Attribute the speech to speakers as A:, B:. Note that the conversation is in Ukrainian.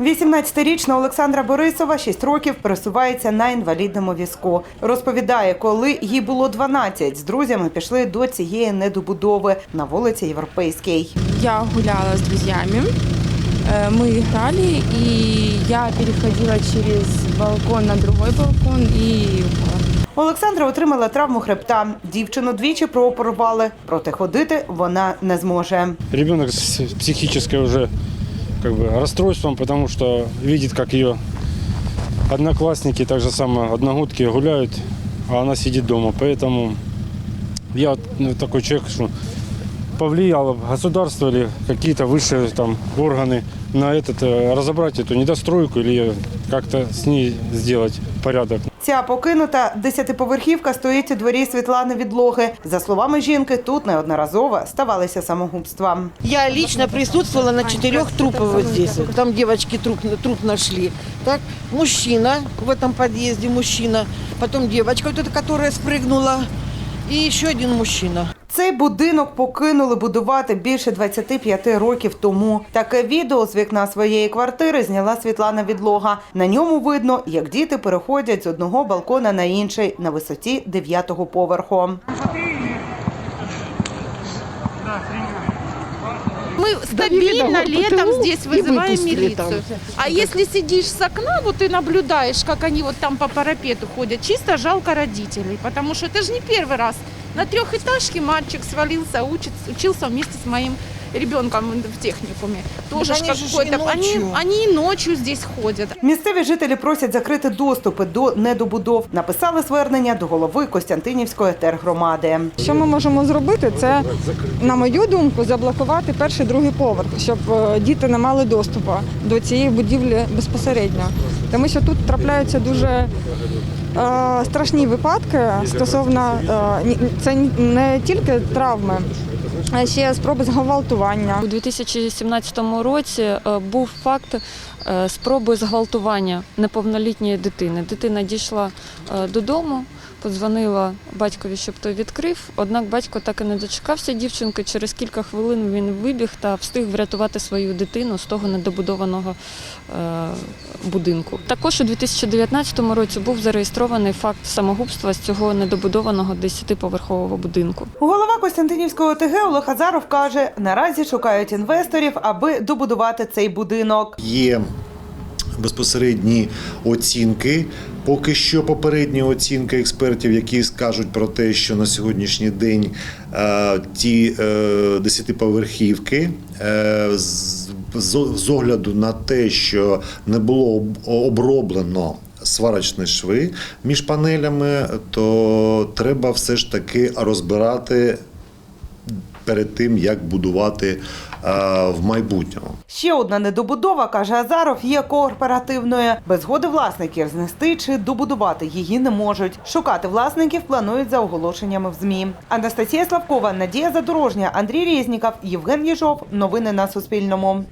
A: 18-річна Олександра Борисова 6 років пересувається на інвалідному візку. Розповідає, коли їй було 12, з друзями пішли до цієї недобудови на вулиці Європейській.
B: Я гуляла с друзьями, э, мы играли, и я переходила через балкон на другой балкон и упала.
A: Олександра отримала травму хребта. Дівчину двічі прооперували, проте ходити вона не зможе.
C: Ребенок з психічним вже как бы расстройством, потому что видит, как ее одноклассники, так же само одногодки гуляють, а вона сидить вдома. Поэтому я такий чоловік, что повлияло государство или какие-то высшие там органы на этот, э, разобрать эту недостройку или как-то с ней сделать порядок.
A: Ця покинута десятиповерхівка стоїть у дворі Світлани Відлоги. За словами жінки, тут неодноразово ставалися самогубства.
D: Я лично присутствовала на четырех трупах вот здесь. вот. Там девочки труп, труп нашли. Так, мужчина в этом подъезде, мужчина. Потом девочка вот эта, которая спрыгнула. И еще один мужчина.
A: Цей будинок покинули будувати більше 25 років тому. Таке відео з вікна своєї квартири зняла Світлана Відлога. На ньому видно, як діти переходять з одного балкона на інший на висоті 9-го поверху
E: Мы стабильно летом здесь вызываем милицию. А если сидишь с окна вот и наблюдаешь, как они вот там по парапету ходят, чисто жалко родителей, потому что это же не первый раз. На трехэтажке мальчик свалился, учится, учился вместе с моим ребенком в техникуме. Тоже
D: и
E: какой-то. Они,
D: ночью.
E: они и ночью здесь ходят.
A: Місцеві жителі просять закрити доступи до недобудов. Написали звернення до голови Костянтинівської тергромади.
B: Що ми можемо зробити? Це, на мою думку, заблокувати перший другий поверх, щоб е, діти не мали доступу до цієї будівлі безпосередньо. Тому що тут трапляються дуже е, страшні випадки стосовно е, це не тільки травми, а ще спроби зґвалтування.
F: У 2017 році е, був факт спроби зґвалтування неповнолітньої дитини. Дитина дійшла е, додому, подзвонила батькові, щоб той відкрив. Однак батько так і не дочекався дівчинки. Через кілька хвилин він вибіг та встиг врятувати свою дитину з того недобудованого е, будинку. Також у 2019 році був зареєстрований факт самогубства з цього недобудованого 10-поверхового будинку.
A: Голова Костянтинівської ОТГ Олег Азаров каже, наразі шукають інвесторів, аби добудувати цей будинок.
G: Є безпосередні оцінки. Поки що попередні оцінки експертів, які скажуть про те, що на сьогоднішній день е, ті е, десятиповерхівки е, з, огляду на те, що не було оброблено сварочні шви між панелями, то треба все ж таки розбирати перед тим, як будувати е, в майбутньому.
A: Ще одна недобудова, каже Азаров, є кооперативною. Без згоди власників знести чи добудувати її не можуть. Шукати власників планують за оголошеннями в ЗМІ. Анастасія Славкова, Надія Задорожня, Андрій Різніков, Євген Єжов. Новини на Суспільному.